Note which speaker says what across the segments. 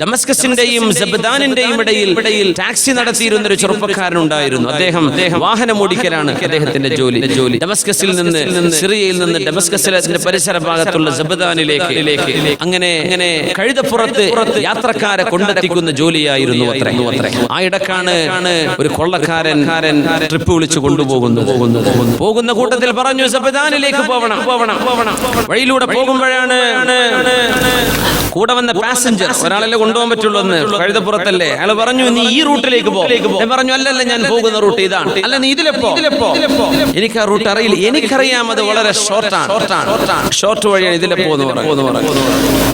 Speaker 1: ഡമസ്കസിന്റെയും ജബദാനിന്റെയും ഇടയിൽ ഇടയിൽ ടാക്സി നടത്തിയിരുന്ന ഒരു ചെറുപ്പക്കാരനുണ്ടായിരുന്നു. അദ്ദേഹം അദ്ദേഹം വാഹനം ഓടിക്കലാണ് അദ്ദേഹത്തിന്റെ ജോലി. ജോലി. ഡമസ്കസിൽ നിന്ന് സിറിയയിൽ നിന്ന് ഡമസ്കസിലെ പരിസര ഭാഗത്തുള്ള സബ്ദാനിലേക്ക് അങ്ങനെ അങ്ങനെ കഴുതപ്പുറത്ത് യാത്രക്കാരെ കൊണ്ടെത്തിക്കുന്ന ജോലിയായിരുന്നു അത്രേ. ആ ഇടക്കാണ് ഒരു കൊള്ളക്കാരൻ ട്രിപ്പ് വിളിച്ചു കൊണ്ടുപോകുന്നു പോകുന്നു കൂട്ടത്തിൽ പറഞ്ഞു സബദാനിലേക്ക് പോവണം പോവണം പോവണം വഴിയിലൂടെ പോകുമ്പോഴാണ് കൂടെ വന്ന പാസഞ്ചർ ഒരാളല്ലേ കൊണ്ടുപോകാൻ പറ്റുള്ളൂ എന്ന് കഴുതപ്പുറത്തല്ലേ അയാൾ പറഞ്ഞു നീ ഈ റൂട്ടിലേക്ക് പോ. ഞാൻ പറഞ്ഞു അല്ലല്ല ഞാൻ പോകുന്ന റൂട്ട് ഇതാണ്. അല്ല നീ ഇതിലെ പോ. എനിക്ക് ആ റൂട്ട് അറിയില്ല. എനിക്കറിയാം അത് വളരെ ഷോർട്ടാണ് ഷോർട്ട് വഴിയാണ് ഇതിലെ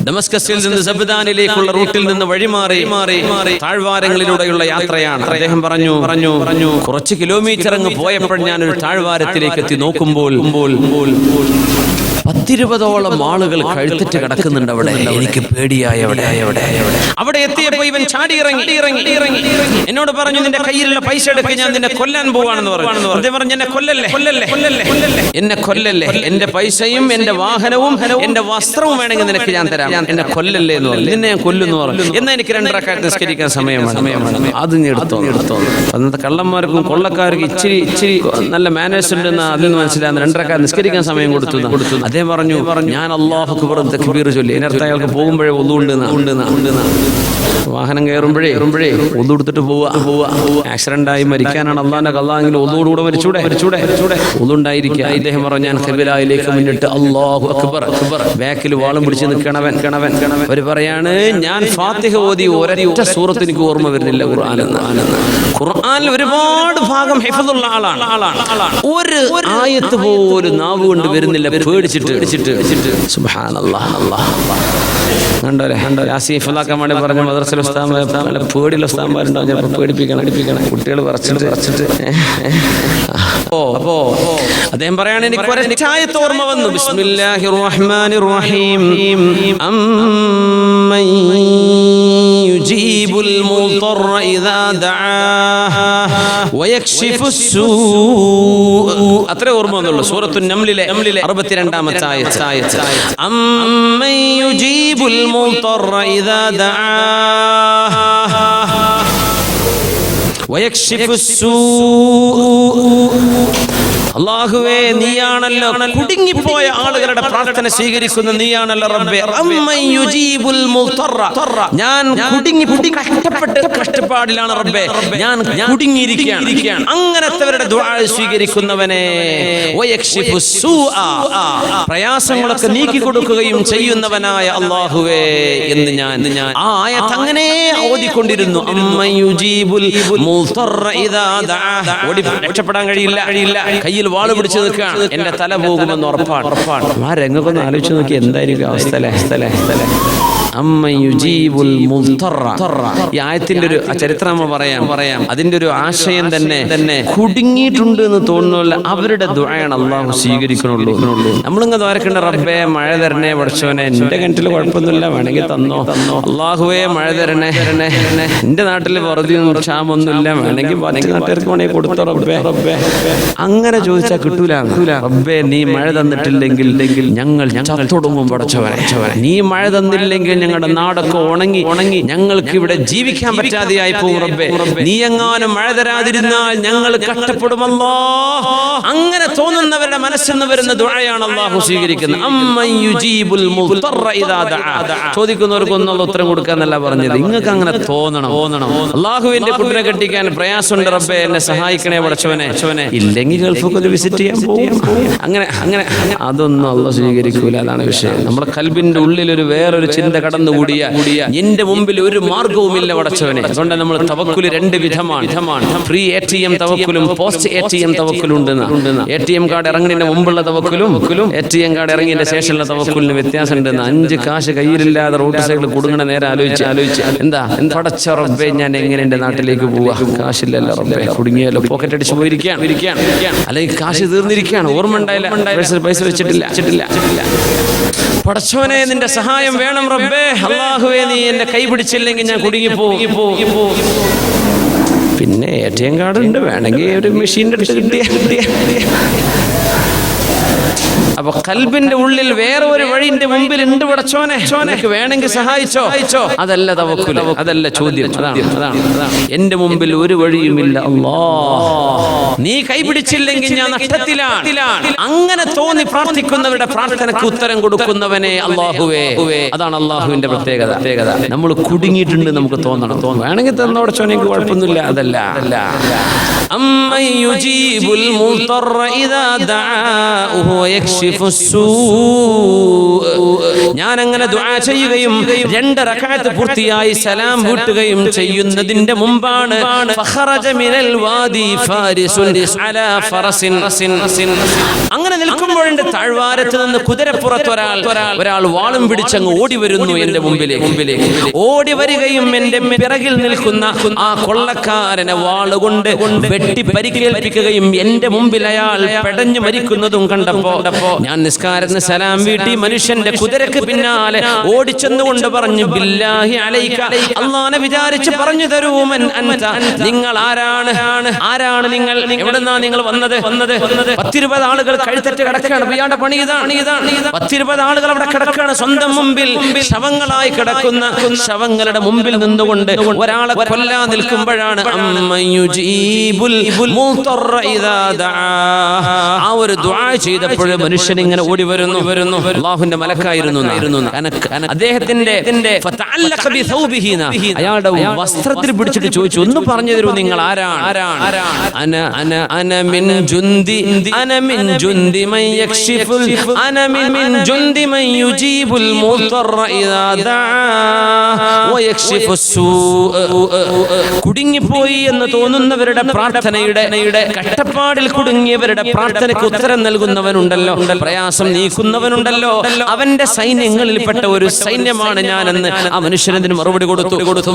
Speaker 1: ഡമസ്കസിൽ നിന്ന് സബ്ദാനിലേക്കുള്ള റൂട്ടിൽ നിന്ന് വഴിമാറി മാറി മാറി താഴ്വാരങ്ങളിലൂടെയുള്ള യാത്രയാണ്. അദ്ദേഹം പറഞ്ഞു പറഞ്ഞു പറഞ്ഞു കുറച്ച് കിലോമീറ്റർ അങ്ങ് പോയപ്പോൾ ഞാൻ ഒരു താഴ്വാരത്തിലേക്ക് എത്തി നോക്കുമ്പോൾ പത്തിരുപതോളം ആളുകൾ കഴുത്തിട്ട് കിടക്കുന്നുണ്ട് അവിടെ. എനിക്ക് പേടിയായ അവിടെ. അവിടെ. അവിടെ എത്തിയപ്പോ ഇവൻ ചാടി ഇറങ്ങി. ഇറങ്ങി. ഇറങ്ങി. എന്നോട് പറഞ്ഞു നിന്റെ കയ്യിലുള്ള പൈസ എടുക്കുക ഞാൻ നിന്നെ കൊല്ലാൻ പോവാണെന്ന് പറഞ്ഞു. പറഞ്ഞു എന്നെ കൊല്ലല്ലേ? കൊല്ലല്ലേ? കൊല്ലല്ലേ? കൊല്ലല്ലേ? എന്നെ കൊല്ലല്ലേ? എന്റെ പൈസയും എന്റെ വാഹനവും എന്റെ വസ്ത്രവും വേണമെങ്കിൽ നിനക്ക് ഞാൻ തരാം. എന്നെ കൊല്ലല്ലേ എന്ന് പറഞ്ഞു. നിന്നെ ഞാൻ കൊല്ലുന്നു പറഞ്ഞു. എന്നാ എനിക്ക് രണ്ടരക്കാലത്ത് നിസ്കരിക്കാൻ സമയമാണ് സമയമാണ് അത് നീ എടുത്തോ എടുത്തോ അന്നത്തെ കള്ളന്മാർക്കും കൊള്ളക്കാർക്കും ഇച്ചിരി ഇച്ചിരി നല്ല മാനേഴ്സ് ഉണ്ടെന്ന് അതിൽ നിന്ന് മനസ്സിലാകുന്ന രണ്ടരക്കാലത്ത് നിസ്കരിക്കാൻ സമയം കൊടുത്തു. കൊടുത്തു. അതേ പറഞ്ഞു ഞാൻ അള്ളാഹു അക്ബർ തക്ബീർ ചൊല്ലി. അതിനർത്ഥം അയാൾക്ക് പോകുമ്പോഴേ ഒന്നുണ്ട് വാഹനം കയറുമ്പോഴേ കയറുമ്പോഴേ ഒന്നു എടുത്തിട്ട് പോവുക. പോവുക. ആക്സിഡന്റ് ആയി മരിക്കാനാണ് അള്ളാന്റെ കള്ളാങ്കിൽ ഒന്നുകൂടെ മരിച്ചൂടെ? മരിച്ചൂടെ? മരിച്ചൂടെ? ഒന്നുണ്ടായിരിക്കുക ഇദ്ദേഹം പറഞ്ഞു ഞാൻ ഹെബിലായിലേക്ക് മുന്നിട്ട് അള്ളാഹു അക്ബർ. അക്ബർ ബാക്കിൽ വാളും പിടിച്ച് നിൽക്കണവൻ. കണവൻ കണവൻ അവർ പറയാണ് ഞാൻ ഫാത്തിഹ ഓതി ഒരൊറ്റ സൂറത്ത് എനിക്ക് ഓർമ്മ വരുന്നില്ല ഖുർആൻ ഖുർആനിൽ ഒരുപാട് ഭാഗം ഹെഫദുള്ള ആളാണ്. ആളാണ്. ആളാണ് ഒരു ആയത്ത് പോലും നാവ് കൊണ്ട് വരുന്നില്ല പേടിച്ചിട്ട്. പേടിച്ചിട്ട് സുബ്ഹാനല്ലാഹ് അല്ലാഹ് കണ്ടോലെ കണ്ടോ ആസിഫലാക്കാൻ വേണ്ടി പറഞ്ഞ മദ്രസ ഉസ്താദ് പേടിയുള്ള ഉസ്താദന്മാരുണ്ടാവും ചിലപ്പോൾ പേടിപ്പിക്കണം പേടിപ്പിക്കണം കുട്ടികൾ പറച്ചിട്ട് പറച്ചിട്ട് ഓ അപ്പോ അദ്ദേഹം പറയാണ് എനിക്ക് ഒരച്ചായത്ത് ഓർമ്മ വന്നു ബിസ്മില്ലാഹിർ റഹ്മാനിർ റഹീം അമ്മൻ يجيب المضطر إذا دعاه ويكشف السوء. أترى ورمى الله سورة النمل لأربة رندامة آية آية آية يجيب المضطر إذا دعاه ويكشف السوء അള്ളാഹുവേ നീയാണല്ലോ കുടുങ്ങിപ്പോയ ആളുകളുടെ പ്രാർത്ഥന സ്വീകരിക്കുന്ന നീയാണല്ലോ റബ്ബേ. ഞാൻ കുടുങ്ങി കഷ്ടപ്പാടിലാണ് റബ്ബേ. ഞാൻ കുടുങ്ങിയിരിക്കുകയാണ്. അങ്ങനത്തെവരുടെ സ്വീകരിക്കുന്നവനെ പ്രയാസങ്ങളൊക്കെ നീക്കി കൊടുക്കുകയും ചെയ്യുന്നവനായ അള്ളാഹുവേ എന്ന് ഞാൻ ഞാൻ ആ ആയത്ത് അങ്ങനെ ഓതിക്കൊണ്ടിരുന്നു. അമ്മയുജീബുൽ രക്ഷപ്പെടാൻ കഴിയില്ല. കഴിയില്ല. കയ്യിൽ കയ്യിൽ വാൾ പിടിച്ചു നിൽക്കുകയാണ് എന്റെ തല പോകുമെന്ന് ഉറപ്പാണ്. ഉറപ്പാണ്. ആ രംഗക്കൊന്ന് ആലോചിച്ച് നോക്കി എന്തായിരിക്കും അവസ്ഥ അല്ലേ? അവസ്ഥ അല്ലേ? അവസ്ഥ അല്ലേ ഈ ആയത്തിന്റെ ഒരു ചരിത്രം നമ്മൾ പറയാം. പറയാം. അതിന്റെ ഒരു ആശയം തന്നെ തന്നെ കുടുങ്ങിയിട്ടുണ്ട് എന്ന് തോന്നുന്നില്ല അവരുടെ ദുഴയാണ് അള്ളാഹു സ്വീകരിക്കണുള്ളൂ നമ്മളിങ്ങ് ദ്വാരക്കേണ്ട റബ്ബേ മഴ തരണേ പഠിച്ചവനെ എന്റെ കിണറ്റിൽ കുഴപ്പമൊന്നുമില്ല വേണമെങ്കിൽ തന്നോ. തന്നോ. അള്ളാഹുവേ മഴ തരണേ. തരണേ. എന്റെ നാട്ടിൽ വെറുതെ ക്ഷാമൊന്നുമില്ല വേണമെങ്കിൽ മറ്റു നാട്ടുകാർക്ക് വേണമെങ്കിൽ കൊടുത്തോ റബ്ബേ. റബ്ബേ. അങ്ങനെ ചോദിച്ചാൽ കിട്ടൂല. റബ്ബേ നീ മഴ തന്നിട്ടില്ലെങ്കിൽ ഞങ്ങൾ ഞങ്ങൾ തുടങ്ങും പഠിച്ചവരെ നീ മഴ തന്നില്ലെങ്കിൽ ഞങ്ങളുടെ നാടൊക്കെ ഉണങ്ങി. ഉണങ്ങി. ഞങ്ങൾക്ക് ഇവിടെ ജീവിക്കാൻ പറ്റാതെയായി ആയി റബ്ബേ. നീ എങ്ങാനും മഴ തരാതിരുന്നാൽ ഞങ്ങൾ കഷ്ടപ്പെടുമല്ലോ അങ്ങനെ തോന്നുന്നവരുടെ മനസ്സെന്ന് വരുന്ന ദുഴയാണ് അള്ളാഹു സ്വീകരിക്കുന്നത്. ചോദിക്കുന്നവർക്ക് ഒന്നുള്ള ഉത്തരം കൊടുക്കാന്നല്ല പറഞ്ഞത്. നിങ്ങൾക്ക് അങ്ങനെ തോന്നണം. തോന്നണം. അള്ളാഹുവിന്റെ കുട്ടിനെ കെട്ടിക്കാൻ പ്രയാസമുണ്ട് റബ്ബെ. എന്നെ സഹായിക്കണേ പഠിച്ചവനെ ഇല്ലെങ്കിൽ ഗൾഫൊക്കെ വിസിറ്റ് ചെയ്യാൻ പോകും അങ്ങനെ അങ്ങനെ അതൊന്നും അള്ളാഹു സ്വീകരിക്കൂല. അതാണ് വിഷയം. നമ്മുടെ കൽബിന്റെ ഉള്ളിൽ ഒരു വേറൊരു ചിന്ത കടന്നുകൂടിയ കൂടിയ എന്റെ മുമ്പിൽ ഒരു മാർഗവുമില്ല പടച്ചവനെ അതുകൊണ്ട് നമ്മൾ തവക്കുൽ രണ്ട് വിധമാണ്. വിധമാണ്. ഫ്രീ എ ടി എം തവക്കുലും പോസ്റ്റ് എ ടി എം തവക്കുലും ഉണ്ടെന്ന്. എ ടി എം കാർഡ് ഇറങ്ങിന്റെ മുമ്പുള്ള തവക്കുലും എ ടി എം കാർഡ് ഇറങ്ങിന്റെ ശേഷമുള്ള തവക്കുലിന് വ്യത്യാസം ഉണ്ടെന്ന് അഞ്ച് കാശ് കയ്യിലില്ലാതെ റോഡ് സൈഡിൽ കൊടുങ്ങണ നേരെ ആലോചിച്ച്. ആലോചിച്ച്. എന്താ? പടച്ച റബ്ബേ ഞാൻ എങ്ങനെ എന്റെ നാട്ടിലേക്ക് പോവാ? കാശില്ലല്ലോ റബ്ബേ. കുടുങ്ങിയല്ലോ. പോക്കറ്റ് അടിച്ച് പോയിരിക്കുകയാണ്. അല്ലെങ്കിൽ കാശ് തീർന്നിരിക്കുകയാണ്. ഓർമ്മ ഉണ്ടായില്ല പൈസ വെച്ചിട്ടില്ല. വെച്ചിട്ടില്ല. പടച്ചോനെ നിന്റെ സഹായം വേണം റബ്ബേ അള്ളാഹുവേ നീ എന്റെ കൈ പിടിച്ചില്ലെങ്കിൽ ഞാൻ കുടുങ്ങി പോകും പിന്നെ എ ടി എം കാർഡ് ഉണ്ട്. വേണമെങ്കിൽ ഒരു മെഷീന്റെ അടുത്ത് കിട്ടിയ അപ്പൊ കൽബിന്റെ ഉള്ളിൽ വേറെ ഒരു വഴിന്റെ മുമ്പിൽ ഉണ്ട് പടച്ചോനെ എനിക്ക് വേണമെങ്കിൽ സഹായിച്ചോ? അയച്ചോ അതല്ല തവക്കുല. അതല്ല ചോദ്യം. എന്റെ മുമ്പിൽ ഒരു വഴിയുമില്ല. നീ കൈപിടിച്ചില്ലെങ്കിൽ ഞാൻ നഷ്ടത്തിലാണ്. അങ്ങനെ തോന്നി പ്രാർത്ഥിക്കുന്നവരുടെ പ്രാർത്ഥനക്ക് ഉത്തരം കൊടുക്കുന്നവനെ അള്ളാഹുവേ. അതാണ് അള്ളാഹുവിന്റെ പ്രത്യേകത. പ്രത്യേകത. നമ്മൾ കുടുങ്ങിയിട്ടുണ്ട് നമുക്ക് തോന്നണം. തോന്നും വേണമെങ്കിൽ തന്ന എനിക്ക് കുഴപ്പമൊന്നുമില്ല. അതല്ല. അല്ല അമ്മ ഞാൻ അങ്ങനെ ദുആ ചെയ്യുകയും രണ്ട് റക്കാത്ത് പൂർത്തിയായി സലാം വീട്ടുകയും ചെയ്യുന്നതിന്റെ മുമ്പാണ് അങ്ങനെ നിൽക്കുമ്പോഴുണ്ട് താഴ്വാരത്ത് നിന്ന് കുതിരപ്പുറത്ത് ഒരാൾ ഒരാൾ വാളും പിടിച്ചങ്ങ് ഓടി വരുന്നു എന്റെ മുമ്പിലെ മുമ്പിലെ ഓടി വരികയും എന്റെ പിറകിൽ നിൽക്കുന്ന ആ കൊള്ളക്കാരനെ വാളുകൊണ്ട് വെട്ടി പരിക്കേൽപ്പിക്കുകയും എന്റെ മുമ്പിൽ അയാൾ പെടഞ്ഞു മരിക്കുന്നതും കണ്ടപ്പോ ഞാൻ നിസ്കാരത്തിന് സലാം വീട്ടി മനുഷ്യന്റെ കുതിരക്ക് പിന്നാലെ ഓടിച്ചെന്നുകൊണ്ട് പറഞ്ഞു ബില്ലാഹി അള്ളാനെ വിചാരിച്ച് പറഞ്ഞു തരൂമൻ നിങ്ങൾ ആരാണ്? ആരാണ് നിങ്ങൾ? എവിടെന്നാ നിങ്ങൾ വന്നത്? വന്നത് പത്തിരുപത് ആളുകൾ കഴുത്തറ്റ് കിടക്കുകയാണ്. ഇയാളുടെ പണി ഇതാണ് ഇതാണ് പത്തിരുപത് ആളുകൾ അവിടെ കിടക്കുകയാണ്. സ്വന്തം മുമ്പിൽ ശവങ്ങളായി കിടക്കുന്ന ശവങ്ങളുടെ മുമ്പിൽ നിന്നുകൊണ്ട് ഒരാളെ കൊല്ലാൻ നിൽക്കുമ്പോഴാണ്. ആ ഒരു ദുആ ചെയ്തപ്പോൾ മനുഷ്യൻ ഇങ്ങനെ ഓടി വരുന്നു. വരുന്നു. അള്ളാഹുന്റെ മലക്കായിരുന്നു. അദ്ദേഹത്തിന്റെ. അയാളുടെ വസ്ത്രത്തിൽ പിടിച്ചിട്ട് ചോദിച്ചു ഒന്ന് പറഞ്ഞു തരൂ നിങ്ങൾ ആരാണ്? കുടുങ്ങിപ്പോയി എന്ന് തോന്നുന്നവരുടെ പ്രാർത്ഥനയുടെ കട്ടപ്പാടിൽ കുടുങ്ങിയവരുടെ പ്രാർത്ഥനയ്ക്ക് ഉത്തരം നൽകുന്നവനുണ്ടല്ലോ. പ്രയാസം നീക്കുന്നവനുണ്ടല്ലോ. അവന്റെ സൈന്യങ്ങളിൽപ്പെട്ട ഒരു സൈന്യമാണ് ഞാനെന്ന് ആ മനുഷ്യനതിന് മറുപടി കൊടുത്തു? കൊടുത്തു.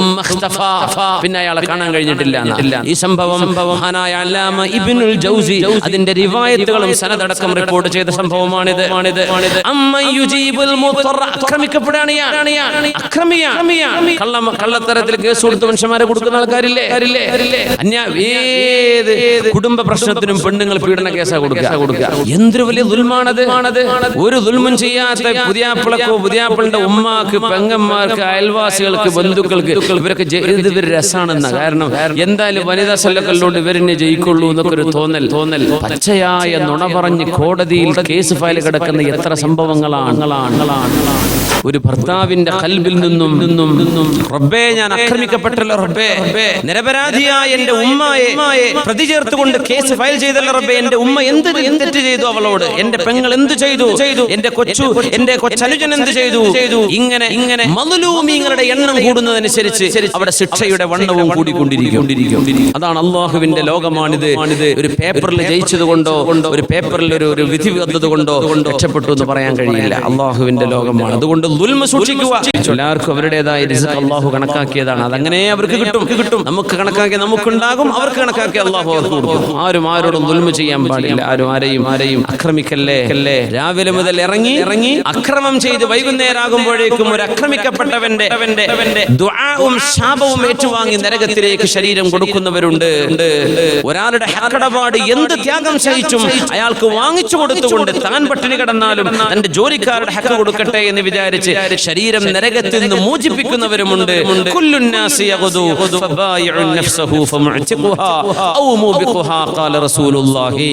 Speaker 1: പിന്നെ അയാളെ കാണാൻ കഴിഞ്ഞിട്ടില്ല. ഈ സംഭവം മഹാനായ അല്ലാമ ഇബ്നുൽ ജൗസി. അതിന്റെ റിവായത്തുകളും സനതടക്കം റിപ്പോർട്ട് ചെയ്ത സംഭവമാണിത്. ആക്രമിക്കപ്പെടുകയാണ് കള്ളത്തരത്തിൽ കേസ് കൊടുത്ത് മനുഷ്യന്മാരെ കൊടുക്കുന്ന ആൾക്കാരില്ലേ? ഏത് കുടുംബ പ്രശ്നത്തിനും പെണ്ണുങ്ങൾ പീഡന കേസാ കൊടുക്കുക. എന്തൊരു വലിയ ദുൽമാണത് ഒരു ദുൽമും ചെയ്യാത്ത പുതിയാപ്പിളക്കോ പുതിയാപ്പിളിന്റെ ഉമ്മാക്ക് പെങ്ങന്മാർക്ക് അയൽവാസികൾക്ക് ബന്ധുക്കൾക്ക് ഇവരൊക്കെ ഇത് ഇവർ രസാണെന്ന. കാരണം എന്തായാലും വനിതാ സല്ലക്കല്ലോണ്ട് ഇവരെന്നെ ജയിക്കുള്ളൂ എന്നൊക്കെ ഒരു തോന്നൽ. തോന്നൽ. പച്ചയായ നുണ പറഞ്ഞ് കോടതിയിൽ കേസ് ഫയൽ കിടക്കുന്ന എത്ര സംഭവങ്ങളാണ്? ഒരു ഭർത്താവിന്റെ കൽബിൽ നിന്നും നിന്നും നിന്നും റബ്ബേ ഞാൻ ആക്രമിക്കപ്പെട്ടല്ലോ റബ്ബേ. നിരപരാധിയായ എന്റെ ഉമ്മയെ പ്രതി ചേർത്തുകൊണ്ട് കേസ് ഫയൽ ചെയ്തല്ലോ റബ്ബേ. എന്റെ ഉമ്മ എന്ത് എന്തെറ്റ് ചെയ്തു അവളോട്? എന്റെ പെങ്ങൾ എന്ത് ചെയ്തു? ചെയ്തു എന്റെ കൊച്ചു എന്റെ കൊച്ചനുജൻ എന്ത് ചെയ്തു? ചെയ്തു ഇങ്ങനെ ഇങ്ങനെ മതുലൂമിങ്ങളുടെ എണ്ണം കൂടുന്നതനുസരിച്ച് അവിടെ ശിക്ഷയുടെ വണ്ണവും കൂടിക്കൊണ്ടിരിക്കും. അതാണ് അള്ളാഹുവിന്റെ ലോകമാണിത്. ഒരു പേപ്പറിൽ ജയിച്ചത് കൊണ്ടോ ഒരു പേപ്പറിൽ ഒരു വിധി വന്നത് കൊണ്ടോ രക്ഷപ്പെട്ടു എന്ന് പറയാൻ കഴിയില്ല. അള്ളാഹുവിന്റെ ലോകമാണ്. അതുകൊണ്ട് സൂക്ഷിക്കുക. എല്ലാവർക്കും അവരുടേതായ റിസ്ക് അള്ളാഹു കണക്കാക്കിയതാണ്. അതങ്ങനെ അവർക്ക് കിട്ടും. കിട്ടും. നമുക്ക് കണക്കാക്കി നമുക്കുണ്ടാകും. അവർക്ക് കണക്കാക്കി അള്ളാഹു അവർക്ക് കൊടുക്കും. ആരും ആരോടും ദുൽമ ചെയ്യാൻ പാടില്ല. ആരും ആരെയും ആരെയും ആക്രമിക്കല്ലേ? അല്ലേ രാവിലെ മുതൽ ഇറങ്ങി ഇറങ്ങി അക്രമം ചെയ്ത് വൈകുന്നേരം ആകുമ്പോഴേക്കും ഒരു ആക്രമിക്കപ്പെട്ടവന്റെ ദുആവും ശാപവും ഏറ്റുവാങ്ങി നരകത്തിലേക്ക് ശരീരം കൊടുക്കുന്നവരുണ്ട്. ഒരാളുടെ കടപാട് എന്ത് ത്യാഗം സഹിച്ചും അയാൾക്ക് വാങ്ങിച്ചു കൊടുത്തുകൊണ്ട് താൻ പട്ടിണി കിടന്നാലും തന്റെ ജോലിക്കാരുടെ ഹക്ക് കൊടുക്കട്ടെ എന്ന് വിചാരിച്ച് ശരീരം നരകത്തിൽ നിന്ന് മോചിപ്പിക്കുന്നവരുമുണ്ട് കുല്ലുന്നാസി യഗ്ദു ഫബായിഉ നഫ്സഹു ഫമുഅ്തിഖുഹാ ഔ മൂബിഖുഹാ ഖാല റസൂലുള്ളാഹി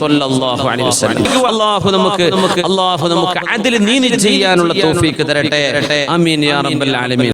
Speaker 1: സ്വല്ലല്ലാഹു അലൈഹി വസല്ലം അല്ലാഹു നമുക്ക് അല്ലാഹു നമുക്ക് അദൽ നീതി ചെയ്യാനുള്ള തൗഫീക്ക് തരട്ടെ ആമീൻ യാ റബ്ബൽ ആലമീൻ